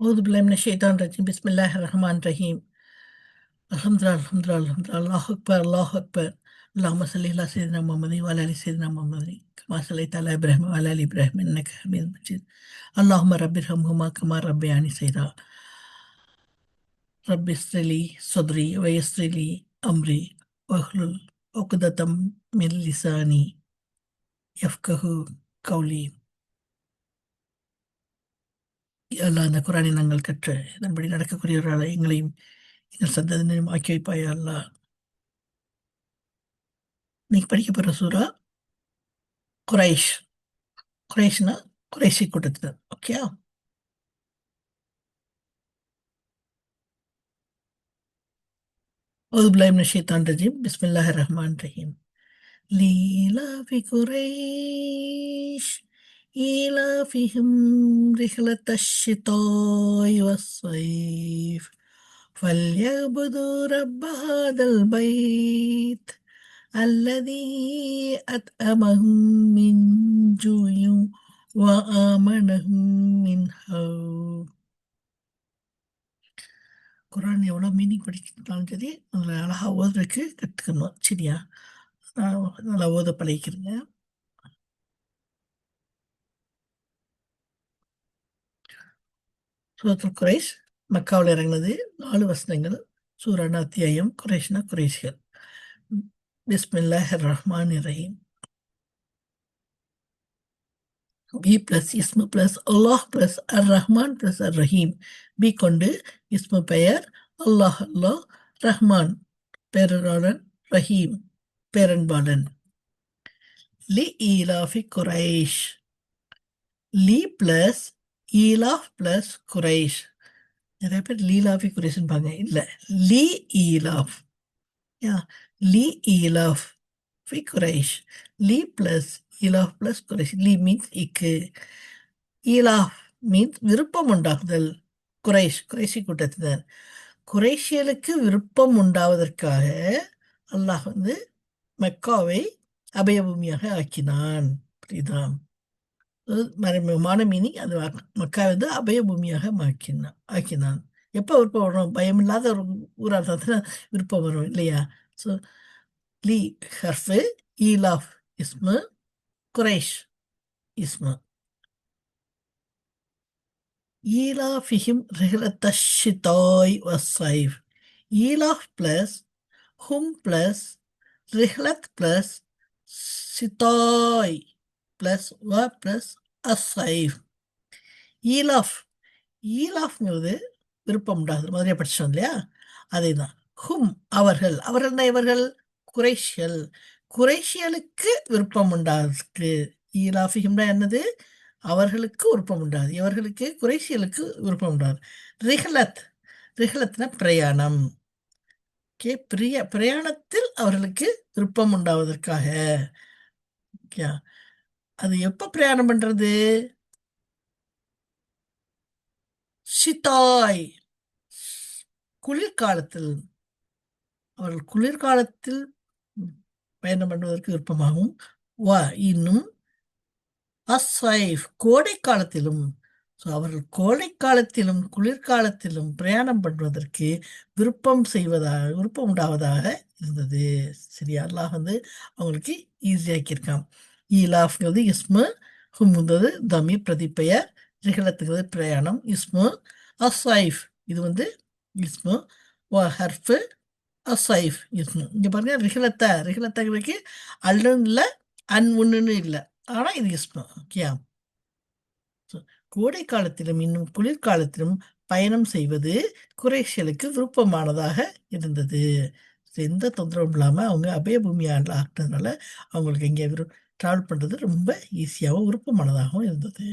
أعوذ بالله من الشيطان الرجيم. بسم الله الرحمن الرحيم. الحمد لله الحمد لله الحمد لله الله أكبر الله أكبر. اللهم صل على سيدنا محمد وعلى آل سيدنا محمد. كما صليت على إبراهيم وعلى آل إبراهيم إنك حميد مجيد. اللهم رب ارحمهما كما ربياني صغيرا. رب يسر لي صدري ويسر لي أمري واحلل عقدة من لساني يفقه قولي. அல்லா அந்த குரானை நாங்கள் கற்று இதன்படி நடக்கக்கூடியவர்களாக எங்களையும் எங்கள் சந்ததியினரையும் ஆக்கி வைப்பாயா அல்லா நீ படிக்க போகிற சூறா குறைஷ். குறைஷ்னா கூட்டத்தினர் ஓகே ஒதுபுல்லாயிம் ஷேத்தான் ரஜீம். பிஸ்மில்லாஹ் ரஹ்மான் ரஹீம். லீலா إيلافهم رحلة الشتاء والصيف فليعبدوا رب هذا البيت الذي أطعمهم من جوع وآمنهم من خوف குரான் எவ்வளோ மீனிங் படிக்கிறதுனாலும் சரி அதில் அழகாக ஓதுறதுக்கு கற்றுக்கணும் சரியா நான் நல்லா ஓத பழகிக்கிறேங்க சூரத்துல் குறைஷ் மக்காவில் இறங்கினது நாலு வசனங்கள் சூரான அத்தியாயம் குறைஷ்னா குறைஷ்கள். பிஸ்மில்லாஹ் ரஹ்மான் ரஹீம். பி பிளஸ் இஸ்மு பிளஸ் அல்லாஹ் பிளஸ் அர் ரஹ்மான் பிளஸ் அர் ரஹீம் பி கொண்டு இஸ்மு பெயர் அல்லாஹ் அல்லாஹ் ரஹ்மான் பேரன் ரஹீம் பேரன்பாளன். லி ஈலாஃபி குரைஷ் லீ பிளஸ் ஈலாஃப் பிளஸ் குரைஷ் நிறைய பேர் லீலாஃபி குரைஷ்பாங்க இல்லை லீ ஈலாஃப் யா லீ ஈலாஃப் ஃபி குரைஷ் லீ பிளஸ் ஈலாஃப் பிளஸ் குரைஷ் லீ மீன்ஸ் இக்கு. ஈலாஃப் மீன்ஸ் விருப்பம் உண்டாக்குதல். குரைஷ் குறைஷி கூட்டத்தினர். குறைஷியலுக்கு விருப்பம் உண்டாவதற்காக அல்லாஹ் வந்து மெக்காவை அபயபூமியாக ஆக்கினான். புரியுதான் மறைமுகமான மீனிங் அது மக்கா வந்து அபயபூமியாக ஆக்கினான் ஆக்கினான். எப்போ விருப்பம் வரும் பயம் இல்லாத ஒரு ஊராக தான் விருப்பம் வரும் இல்லையா? ஸோ லீ ஹர்ஃபு ஈலாஃப் இஸ்மு குரைஷ் இஸ்மு. ஈலாஃபிஹிம் ரிஹலத்த ஷிதாய் வசைஃப் ஈலாஃப் ப்ளஸ் ஹும் ப்ளஸ் ரிஹலத் ப்ளஸ் சிதாய். ப்ளஸ் வ ப்ளஸ் ஆஃப் ஈலாஃப் ஈலாஃப்ங்கிறது விருப்பம் உண்டாகுது. மாதிரியா படிச்சோம் இல்லையா? அதே தான் ஹும் அவர்கள். அவர்கள் இவர்கள்? குறைஷியல். குறைஷியலுக்கு விருப்பம் உண்டாகுது. ஈலாஃபிஹிம்னா என்னது? அவர்களுக்கு விருப்பம் உண்டாது இவர்களுக்கு குறைசியலுக்கு விருப்பம் உண்டாது ரிஹலத். ரிஹலத்னா பிரயாணம். ஓகே பிரிய பிரயாணத்தில் அவர்களுக்கு விருப்பம் உண்டாவதற்காக. ஓகே அது எப்ப பிரயாணம் பண்றது? ஷிதாய் குளிர்காலத்தில். அவர்கள் குளிர்காலத்தில் பயணம் பண்ணுவதற்கு விருப்பமாகவும் வா இன்னும் அஸ்வைஃப் கோடை காலத்திலும் ஸோ அவர்கள் கோடை காலத்திலும் குளிர்காலத்திலும் பிரயாணம் பண்ணுவதற்கு விருப்பம் செய்வதாக விருப்பம் உண்டாவதாக இருந்தது. சரி அல்லாஹ் வந்து அவங்களுக்கு ஈஸியாக்கியிருக்கான் ஈலாஃப்ங்கிறது இஸ்மு ஹும்ங்கிறது தமி பிரதிப்பெயர் ரிகலத்துங்கிறது பிரயாணம் இஸ்மு அசைஃப் இது வந்து இஸ்மு ஹர்ஃபு அசைஃப் இஸ்மு. இங்கே பாருங்க ரிகலத்தை ரிகலத்தங்களுக்கு அல்லுன்னு இல்லை அன் ஒன்றுன்னு இல்லை. ஆனால் இது இஸ்மு ஓகே? கோடை காலத்திலும் இன்னும் குளிர்காலத்திலும் பயணம் செய்வது குறைஷியலுக்கு விருப்பமானதாக இருந்தது. எந்த தொந்தரவும் இல்லாமல் அவங்க அபயபூமியாண்டில் ஆகினதுனால அவங்களுக்கு இங்கே விரு ட்ராவல் பண்ணுறது ரொம்ப ஈஸியாகவும் விருப்பமானதாகவும் இருந்தது.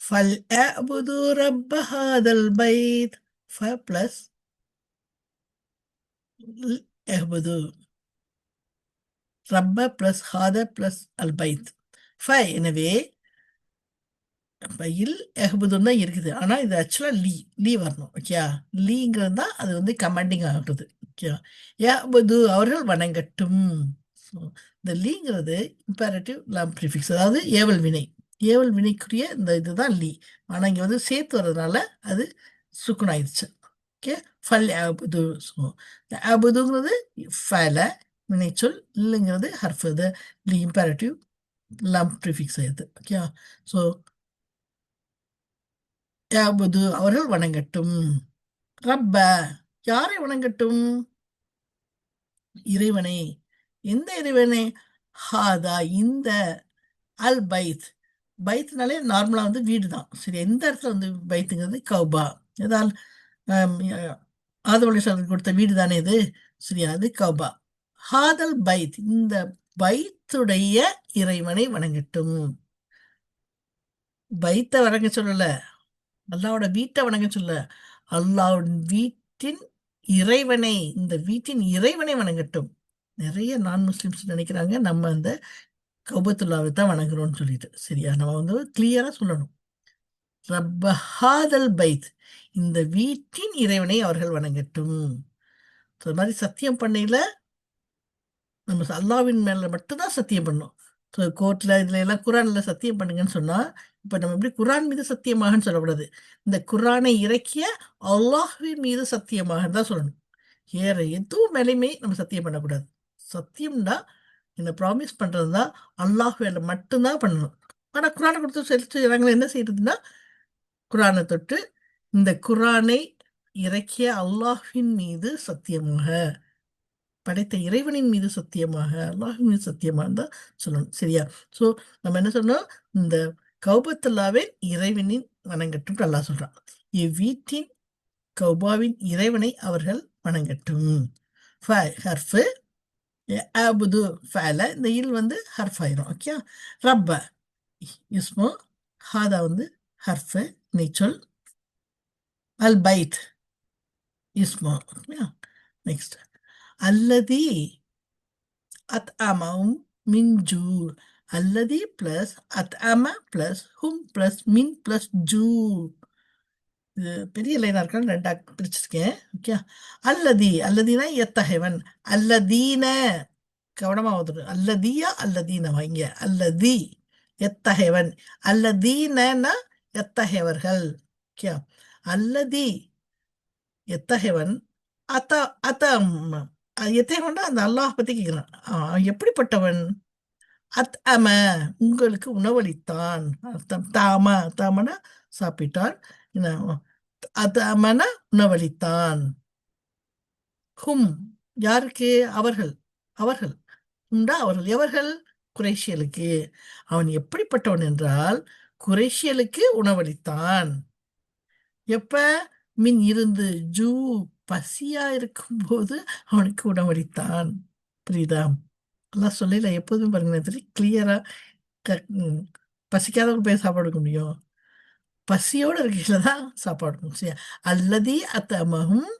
ஃபல் அபுது ரப்ப ஹாதல் பைத். ஃப ப்ளஸ் அபுது ரப்ப பிளஸ் ஹாதர் அல் அல்பைத் ஃப எனவே இல் எஹபுதுன்னு தான் இருக்குது. ஆனால் இது ஆக்சுவலாக லீ லீ வரணும் ஓகேயா லீங்கிறது தான் அது வந்து கமாண்டிங் ஆகுறது ஓகே எஹபுது அவர்கள் வணங்கட்டும். ஸோ இந்த லீங்கிறது இம்பேரட்டிவ் லாம் ப்ரிஃபிக்ஸ் அதாவது ஏவல் வினை. ஏவல் வினைக்குரிய இந்த இதுதான் லீ. ஆனா இங்கே வந்து சேர்த்து வர்றதுனால அது சுக்குன் ஆயிடுச்சு ஓகே ஃபல் ஆபுது ஆபுதுங்கிறது ஃபல வினைச்சொல் இல்லைங்கிறது ஹர்ஃப் இது லீ இம்பேரட்டிவ் லம் ப்ரிஃபிக்ஸ் ஆயிடுது ஓகே ஸோ யாபுது அவர்கள் வணங்கட்டும். ரப்ப யாரை வணங்கட்டும்? இறைவனை எந்த இறைவனை? ஹாதா இந்த அல் பைத் பைத்னாலே நார்மலா வந்து வீடு தான் சரி எந்த இடத்துல வந்து பைத்துங்கிறது? கௌபா. ஏதால் ஆதவழி கொடுத்த வீடு தானே இது? சரி அது கௌபா. ஹாதல் பைத் இந்த பைத்துடைய இறைவனை வணங்கட்டும். பைத்தை வணங்க சொல்லல. அல்லாவோட வீட்டை வணங்க சொல்ல. அல்லாவின் வீட்டின் இறைவனை இந்த வீட்டின் இறைவனை வணங்கட்டும். நிறைய நான் முஸ்லிம்ஸ் நினைக்கிறாங்க நம்ம அந்த கௌபத்துல்லாவை தான் வணங்குறோம்னு சொல்லிட்டு. சரியா? நம்ம வந்து கிளியரா சொல்லணும். ரப்பஹாதல் பைத் இந்த வீட்டின் இறைவனை அவர்கள் வணங்கட்டும். அது மாதிரி சத்தியம் பண்ணையில நம்ம அல்லாவின் மேல மட்டும்தான் சத்தியம் பண்ணோம். கோர்ட்ல இதுல எல்லாம் குரான்ல சத்தியம் பண்ணுங்கன்னு சொன்னா இப்ப நம்ம எப்படி குரான் மீது சத்தியமாகன்னு சொல்லக்கூடாது. இந்த குரானை இறக்கிய அல்லாஹுவின் மீது சத்தியமாக தான் சொல்லணும். ஏற எதுவும் மேலேயுமே நம்ம சத்தியம் பண்ணக்கூடாது. சத்தியம்னா இந்த ப்ராமிஸ் பண்ணுறது தான் அல்லாஹ் வேலை மட்டும்தான் பண்ணணும். ஆனா குரானை கொடுத்து செலுத்து என்ன செய்யறதுன்னா குரானை தொட்டு இந்த குரானை இறக்கிய அல்லாஹின் மீது சத்தியமாக. படைத்த இறைவனின் மீது சத்தியமாக அல்லாஹின் மீது சத்தியமாக தான் சொல்லணும். சரியா? ஸோ நம்ம என்ன சொன்னோம் இந்த கௌபத்துல்லாவின் இறைவனின் வணங்கட்டும் அல்லாஹ் சொல்றான். இவ்வீட்டின் கௌபாவின் இறைவனை அவர்கள் வணங்கட்டும். ஹர்ஃபு அபுது ஃபேல இந்த இல் வந்து ஹர்ஃப் ஆயிரும். ஓகே? ரப்ப இஸ்மோ ஹாதா வந்து ஹர்ஃபு நீச்சொல் அல் பைத் இஸ்மோ. நெக்ஸ்ட் அல்லதி அத் அமவும் மின் ஜூ அல்லதி பிளஸ் அத் அம பிளஸ் ஹும் பிளஸ் மின் பிளஸ் ஜூ இது பெரிய லைனாக இருக்கான்னு ரெண்டாக பிரிச்சிருக்கேன். ஓகே. அல்லதி அல்லதீனா எத்தகைவன் அல்லதீன. கவனமாக வந்துடும் அல்லதியா அல்லதீன வைங்க. அல்லதி எத்தகைவன் அல்லதீனா எத்தகையவர்கள்? ஓகே. அல்லதி எத்தகைவன் அத்த அத்த எத்தகைவன் அந்த அல்லாஹ் பத்தி கேட்கிறான் எப்படிப்பட்டவன்? அத் அம உங்களுக்கு உணவளித்தான். அர்த்தம். தாம தாமன சாப்பிட்டான் அத் அமனா உணவளித்தான். ஹும் யாருக்கு? அவர்கள். அவர்கள். உண்டா? அவர்கள். எவர்கள்? குரேஷியலுக்கு. அவன் எப்படிப்பட்டவன் என்றால் குரேஷியலுக்கு உணவளித்தான். எப்ப? மின் இருந்து ஜூ பசியா இருக்கும்போது அவனுக்கு உணவளித்தான். புரியுதா? எல்லாம் சொல்லல எப்போதுமே பாருங்க கிளியரா பசிக்காதவங்க போய் சாப்பாடு முடியும். பசியோடு இருக்கையில தான் சாப்பாடு சரியா? அல்லதி அத்தமகும்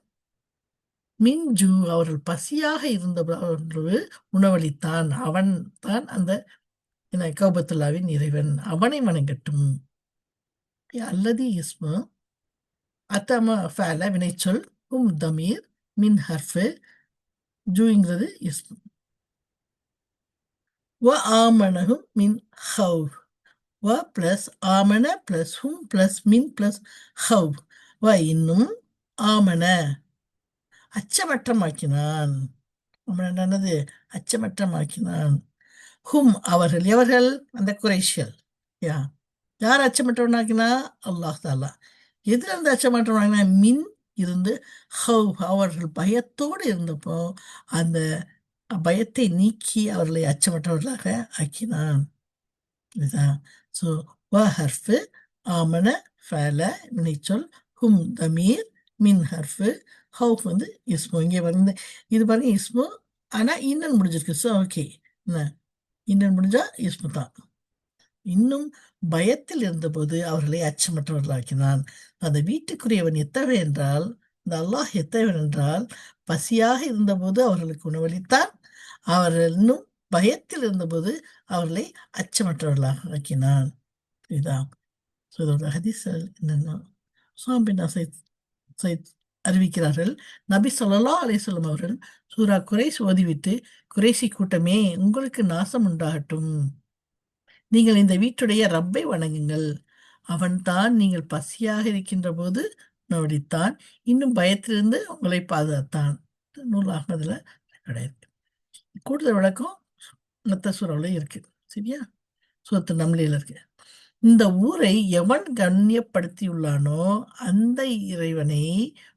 மின்ஜு அவர்கள் பசியாக இருந்த உணவளித்தான். அவன் தான் அந்த கௌபத்துல்லாவின் இறைவன். அவனை வணங்கட்டும். அல்லது இஸ்மு அத்தம ஃபேல வினைச்சொல் உம் தமீர் மின் ஹர்ஃபு ஜூங்கிறது இஸ்மு வ ஆமனகும் மின் ஹவ். வ பிளஸ் ஆமன பிளஸ் ஹும் பிளஸ் மின் பிளஸ் ஹவ். வ இன்னும் ஆமன. அச்சமற்றமாக்கினான். அவன் என்னது? அச்சமற்றமாக்கினான். ஹும் அவர்கள் எவர்கள்? அந்த குறைஷியல் யா. யார் அச்சமற்றவனாக்கினா? அல்லாஹ் தாலா. எதுல இருந்து அச்சமற்றவனாக்கினா? மின் இருந்து ஹவ் அவர்கள் பயத்தோடு இருந்தப்போ அந்த பயத்தை நீக்கி அவர்களை அச்சமற்றவர்களாக ஆக்கினான். இதுதான். ஸோ வ ஹர்ஃபு ஆமன ஃபேல வினைச்சொல் ஹும் தமீர் மின் ஹர்ஃபு ஹவுஃப் வந்து இஸ்மோ. இங்கே வந்து இது பாருங்க இஸ்மோ. ஆனால் இன்னன் முடிஞ்சிருக்கு. So okay. என்ன? இன்னன் முடிஞ்சா இஸ்மு தான். இன்னும் பயத்தில் இருந்தபோது அவர்களை அச்சமற்றவர்களாக்கினான். அந்த வீட்டுக்குரியவன் எத்தவை என்றால் இந்த அல்லாஹ் எத்தவன் என்றால் பசியாக இருந்தபோது அவர்களுக்கு உணவளித்தான். அவர்கள் இன்னும் பயத்தில் இருந்தபோது அவர்களை அச்சமற்றவர்களாக ஆக்கினான் இதுதான் ஸோ இதோட ஹதீசல் என்னன்னா சைத் சைத் அறிவிக்கிறார்கள் நபி சொல்லலா அலிசல்லம் அவர்கள் சூரா குறைஸ் ஓதிவிட்டு குறைசி கூட்டமே உங்களுக்கு நாசம் உண்டாகட்டும். நீங்கள் இந்த வீட்டுடைய ரப்பை வணங்குங்கள். அவன்தான் நீங்கள் பசியாக இருக்கின்ற போது நோடித்தான். இன்னும் பயத்திலிருந்து உங்களை பாதுகாத்தான். நூல் அகமதுல கிடையாது. கூடுதல் விளக்கம் மத்த சூறாவில் இருக்கு. சரியா? சூரத்து நம்லையில் இருக்கு. இந்த ஊரை எவன் கண்ணியப்படுத்தியுள்ளானோ அந்த இறைவனை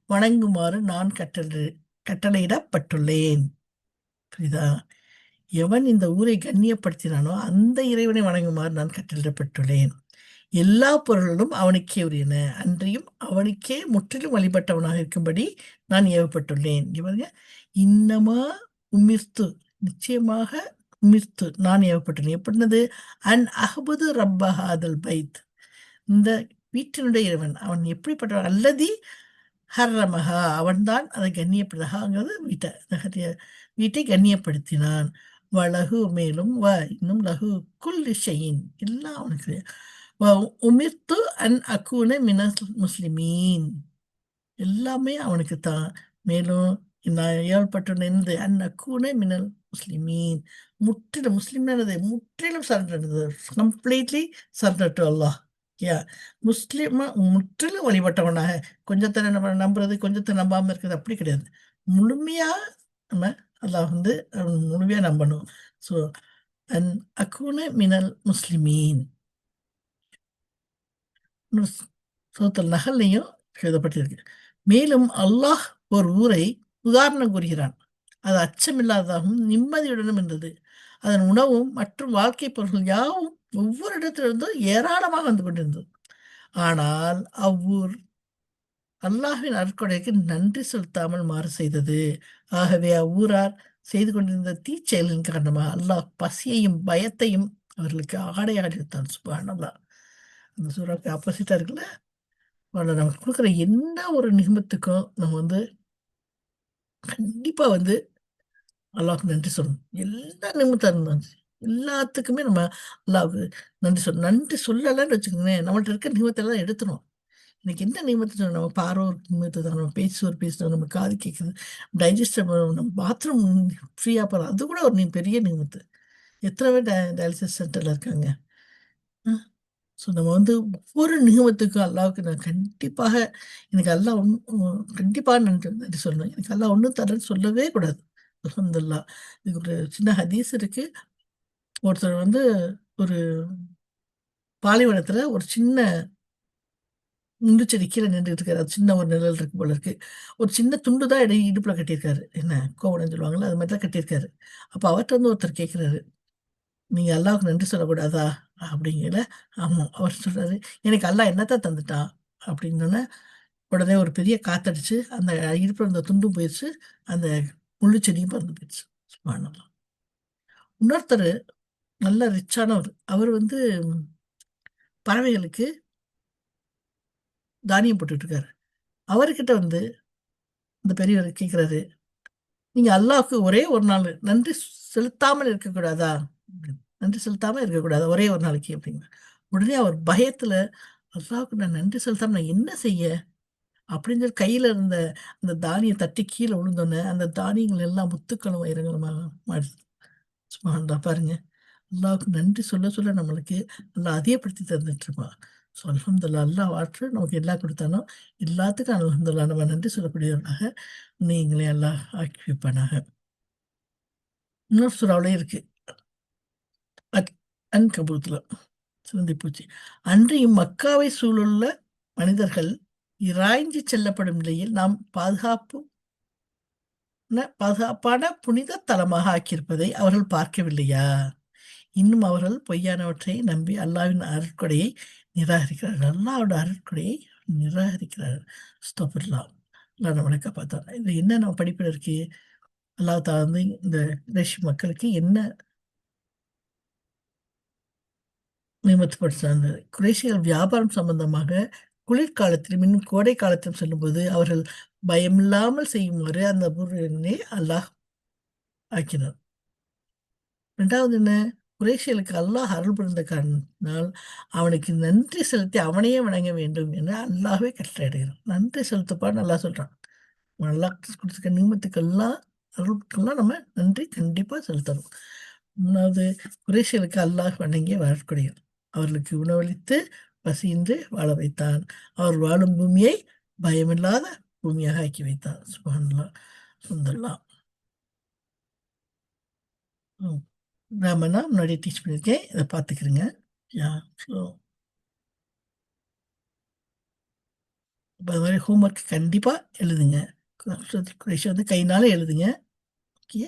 வணங்குமாறு நான் கட்டளை கட்டளையிடப்பட்டுள்ளேன். புரியுதா? எவன் இந்த ஊரை கண்ணியப்படுத்தினானோ அந்த இறைவனை வணங்குமாறு நான் கட்டளிடப்பட்டுள்ளேன் எல்லா பொருள்களும் அவனுக்கே உரியன. அன்றியும் அவனுக்கே முற்றிலும் வழிபட்டவனாக இருக்கும்படி நான் ஏவப்பட்டுள்ளேன். இவங்க இன்னமா உமிர்த்து. நிச்சயமாக உமிர்த்து நான் ஏவப்பட்டுள்ளேன். எப்படினது அன் அஹபுது ரப்பஹாதல் பைத். இந்த வீட்டினுடைய இறைவன். அவன் எப்படிப்பட்டவன்? அல்லதி ஹர்ரமஹா. அவன்தான் அதை கண்ணியப்படுத்தகாங்கிறது வீட்டை வீட்டை கண்ணியப்படுத்தினான். வலகு மேலும் வ இன்னும் லகு குல் ஷெயின். எல்லாம் அவனுக்கு வ உமிர்த்து அன் அக்கூன மின முஸ்லிமீன். எல்லாமே அவனுக்கு தான் மேலும் நான் ஏவப்பட்டுள்ளது அன் அக்கூன மினல் முஸ்லிமீன். முற்றிலும் முஸ்லிம்னானது முற்றிலும் சரண்டது கம்ப்ளீட்லி சரண்டர் டு அல்லாஹ் யா முஸ்லீமா முற்றிலும் வழிபட்டவனாக. கொஞ்சத்தை நம்ம நம்புறது கொஞ்சத்தை நம்பாம இருக்கிறது அப்படி கிடையாது. முழுமையா நம்ம அல்லாஹ் வந்து முழுமையா நம்பணும். ஸோ அன் அக்கூன மினல் முஸ்லிமீன். சோத்தல் நகல்லையும் எழுதப்பட்டிருக்கு. மேலும் அல்லாஹ் ஒரு ஊரை உதாரணம் கூறுகிறான். அது அச்சமில்லாததாகவும் நிம்மதியுடனும் இருந்தது. அதன் உணவும் மற்றும் வாழ்க்கை பொருள்கள் யாவும் ஒவ்வொரு இடத்திலிருந்தும் ஏராளமாக வந்து கொண்டிருந்தது. ஆனால் அவ்வூர் அல்லாஹின் அற்கொடைக்கு நன்றி செலுத்தாமல் மாறு செய்தது. ஆகவே அவ்வூரார் செய்து கொண்டிருந்த தீச்செயலின் காரணமாக அல்லாஹ் பசியையும் பயத்தையும் அவர்களுக்கு ஆடை ஆடித்தான் சுபான் அல்லாஹ் அந்த சூறாவுக்கு ஆப்போசிட்டாக இருக்குல்ல? அதில் நமக்கு கொடுக்குற என்ன ஒரு நிகமத்துக்கும் நம்ம வந்து கண்டிப்பாக வந்து அல்லாவுக்கு நன்றி சொல்லணும். எல்லா நிமித்தம் இருந்தாலும் எல்லாத்துக்குமே நம்ம அல்லாவுக்கு நன்றி சொல்லணும் நன்றி சொல்லலைன்னு வச்சுக்கோங்களேன் நம்மள்ட்ட இருக்க நிமித்தெல்லாம் எடுத்துருவோம் இன்னைக்கு என்ன நிமித்தம் நம்ம பார்வை ஒரு நிமித்தம் நம்ம பேச்சு ஒரு பேசுகிறோம் நம்ம காது கேட்குது டைஜஸ்டர் நம்ம பாத்ரூம் ஃப்ரீயாக போகிறோம் அது கூட ஒரு பெரிய நிமித்து. எத்தனை பேர் டயாலிசிஸ் சென்டரில் இருக்காங்க? ஸோ நம்ம வந்து ஒவ்வொரு நிகமத்துக்கும் அல்லாவுக்கு நான் கண்டிப்பாக எனக்கு எல்லாம் ஒன்று கண்டிப்பாக நன்றி நன்றி சொல்லணும் எனக்கு எல்லாம் ஒன்றும் தரேன்னு சொல்லவே கூடாது. அலமதுல்லா இதுக்கு ஒரு சின்ன ஹதீஸ் இருக்கு. ஒருத்தர் வந்து ஒரு பாலைவனத்தில் ஒரு சின்ன முண்டு செடி கீழே நின்றுட்டு இருக்காரு அது சின்ன ஒரு நிழல் இருக்கு போல இருக்கு. ஒரு சின்ன துண்டு தான் இடை இடுப்பில் கட்டியிருக்காரு. என்ன? கோவணம் சொல்லுவாங்களா அது மாதிரி தான் கட்டியிருக்காரு. அப்போ அவர்கிட்ட வந்து ஒருத்தர் கேட்குறாரு நீங்க அல்லாவுக்கு நன்றி சொல்லக்கூடாதா? அப்படிங்கல. ஆமாம் அவர் சொல்றாரு. எனக்கு அல்லாஹ் என்னத்தான் தந்துட்டான்? அப்படின்னோடனே உடனே ஒரு பெரிய காத்தடிச்சு அந்த இடுப்புல அந்த துண்டும் போயிடுச்சு அந்த முள்ளு செடியும் பறந்து போயிடுச்சு சுபானல்லாம் இன்னொருத்தர் நல்ல ரிச்சானவர். அவர் வந்து பறவைகளுக்கு தானியம் போட்டுட்டு இருக்காரு அவர்கிட்ட வந்து இந்த பெரியவர் கேட்குறாரு நீங்க அல்லாவுக்கு ஒரே ஒரு நாள் நன்றி செலுத்தாமல் இருக்கக்கூடாதா? நன்றி செலுத்தாமல் இருக்கக்கூடாது ஒரே ஒரு நாளைக்கு அப்படிங்க. உடனே அவர் பயத்தில் அல்லாவுக்கு நான் நன்றி செலுத்தாமல் நான் என்ன செய்ய? அப்படின்னு சொல்லி கையில் இருந்த அந்த தானியம் தட்டி கீழே விழுந்தோன்னே அந்த தானியங்கள் எல்லாம் முத்துக்களும் வைரங்களுமாக மாடுது சும்மா பாருங்க. அல்லாவுக்கு நன்றி சொல்ல சொல்ல நம்மளுக்கு நல்லா அதிகப்படுத்தி தந்துட்டு இருப்பான் ஸோ அலமதுல்லா அல்லா வாற்று நமக்கு எல்லா கொடுத்தாலும் எல்லாத்துக்கும் அலமதுல்லா நம்ம நன்றி சொல்லக்கூடியவர்களாக நீங்களே எல்லாம் ஆக்கி வைப்பானாக இன்னொரு சுறாவிலே இருக்கு. அன்கபூத்தில் சிறந்தி பூச்சி. அன்றையும் மக்காவை சூழலுள்ள மனிதர்கள் இராய்ஞ்சி செல்லப்படும் நிலையில் நாம் பாதுகாப்பு பாதுகாப்பான புனித தலமாக ஆக்கியிருப்பதை அவர்கள் பார்க்கவில்லையா? இன்னும் அவர்கள் பொய்யானவற்றை நம்பி அல்லாவின் அருட்கொடையை நிராகரிக்கிறார்கள். அல்லாவோட அருட்கொடையை நிராகரிக்கிறார்கள். ஸ்தோபர்லா அல்லா நம்மளை காப்பாற்றாங்க இது என்ன நம்ம படிப்பில் இருக்கு? அல்லாஹ் தா வந்து இந்த ரஷ்ய மக்களுக்கு என்ன நியமித்தப்படுத்த குறைசிகள் வியாபாரம் சம்பந்தமாக குளிர்காலத்திலும் இன்னும் கோடை காலத்திலும் செல்லும்போது அவர்கள் பயமில்லாமல் செய்யுமாறு அந்த பொருளை அல்லாஹ் ஆக்கினார். ரெண்டாவது என்ன? குரேஷியலுக்கு அல்லாஹ் அருள் புரிந்த காரணத்தினால் அவனுக்கு நன்றி செலுத்தி அவனையே வணங்க வேண்டும் என்று அல்லாஹவே கட்டளையிடுகிறான். நன்றி செலுத்தப்பா நல்லா சொல்றான். நல்லா கொடுத்துருக்க நியமத்துக்கெல்லாம் அருளுக்கெல்லாம் நம்ம நன்றி கண்டிப்பா செலுத்தணும். மூணாவது குறைஷிகளுக்கு அல்லாஹ் வணங்கி வாழக்கூடியது அவர்களுக்கு உணவளித்து பசியின்றி வாழ வைத்தான். அவர் வாழும் பூமியை பயமில்லாத பூமியாக ஆக்கி வைத்தார் ம். சுந்தர்லாம் கிராமர்னா முன்னாடி டீச் பண்ணியிருக்கேன். இதை பார்த்துக்கிறேங்க. யா ஸோ இப்போ அது மாதிரி ஹோம்ஒர்க் கண்டிப்பாக எழுதுங்க. குறைஷி வந்து கைனால எழுதுங்க. ஓகே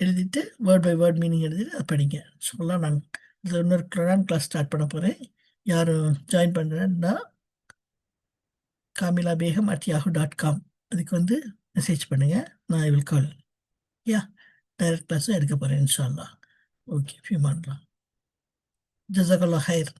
எழுதிட்டு வேர்ட் பை வேர்ட் மீனிங் எழுதிட்டு அதை படிங்க. சொல்லலாம் நான் இதில் இன்னொரு குரான் கிளாஸ் ஸ்டார்ட் பண்ண போகிறேன் யாரும் ஜாயின் பண்ணுறேன்னா Kamila Begum at Yahoo dot com அதுக்கு வந்து மெசேஜ் பண்ணுங்கள் நான் I will call yeah direct கிளாஸும் எடுக்க போகிறேன் இன்ஷால்லா ஓகே ஃபியூ பண்ணலாம். ஜசகல்லா ஹைர்.